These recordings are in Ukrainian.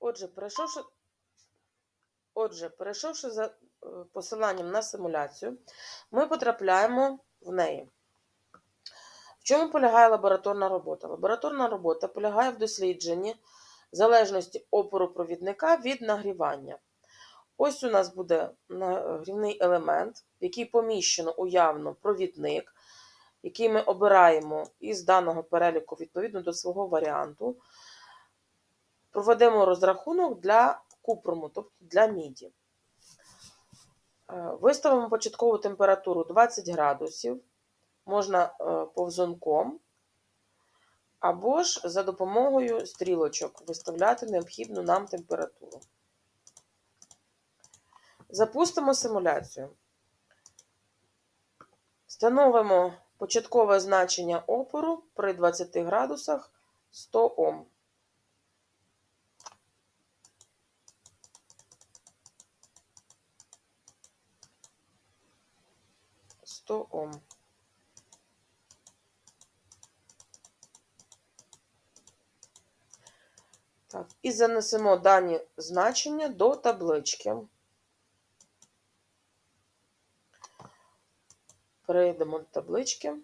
Отже, перейшовши, отже, перейшовши за е, посиланням на симуляцію, ми потрапляємо в неї. В чому полягає лабораторна робота? Лабораторна робота полягає в дослідженні залежності опору провідника від нагрівання. Ось у нас буде нагрівний елемент, в який поміщено уявно провідник, який ми обираємо із даного переліку відповідно до свого варіанту. Проведемо розрахунок для купруму, тобто для міді. Е, Виставимо початкову температуру 20 градусів, можна е, повзунком, або ж за допомогою стрілочок виставляти необхідну нам температуру. Запустимо симуляцію. Встановимо початкове значення опору при 20 градусах 100 Ом. Сто Ом. Так, і занесемо дані значення до таблички. Перейдемо до таблички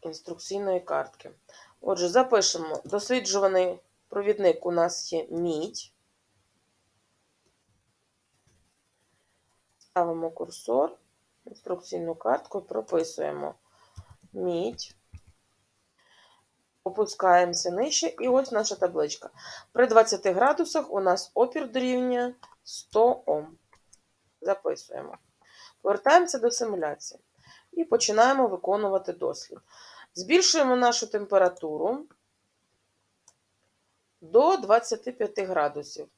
інструкційної картки. Отже, запишемо досліджуваний провідник у нас є мідь. Ставимо курсор, інструкційну картку прописуємо мідь. Опускаємося нижче, і ось наша табличка. При 20 градусах у нас опір дорівнює 100 Ом. Записуємо. Повертаємося до симуляції і починаємо виконувати дослід. Збільшуємо нашу температуру до 25 градусів.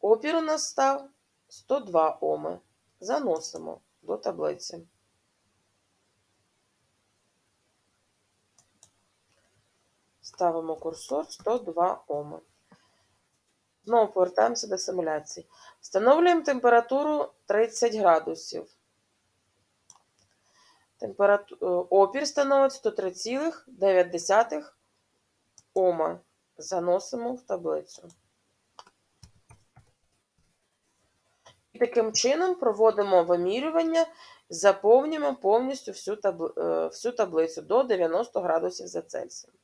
Опір у нас став 102 Оми. Заносимо до таблиці. Ставимо курсор 102 Оми. Знову повертаємося до симуляції. Встановлюємо температуру 30 градусів. Температу... е, Опір становить 103,9 Ома. Заносимо в таблицю. І таким чином проводимо вимірювання, заповнюємо повністю всю, е, всю таблицю до 90 градусів за Цельсієм.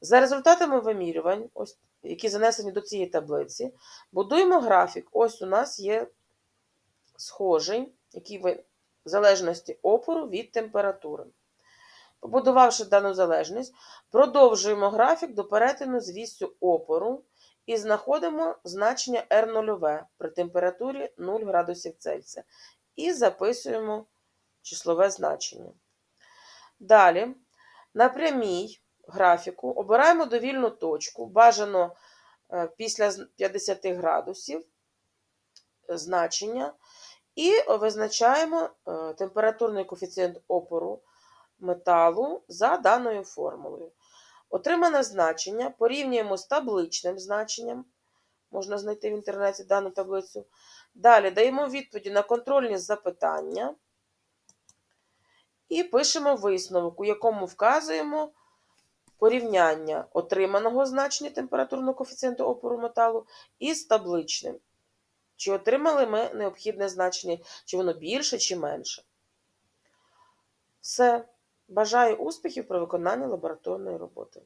За результатами вимірювань, ось, які занесені до цієї таблиці, будуємо графік. Ось у нас є схожий, який в залежності опору від температури. Побудувавши дану залежність, продовжуємо графік до перетину з вістю опору і знаходимо значення R0 при температурі 0 градусів Цельсія. І записуємо числове значення. Далі, на прямій графіку обираємо довільну точку, бажано е, після 50 градусів е, значення. І визначаємо е, температурний коефіцієнт опору металу за даною формулою. Отримане значення порівнюємо з табличним значенням. Можна знайти в інтернеті дану таблицю. Далі даємо відповіді на контрольні запитання. І пишемо висновок, у якому вказуємо порівняння отриманого значення температурного коефіцієнту опору металу із табличним. Чи отримали ми необхідне значення, чи воно більше, чи менше. Все. Бажаю успіхів при виконанні лабораторної роботи.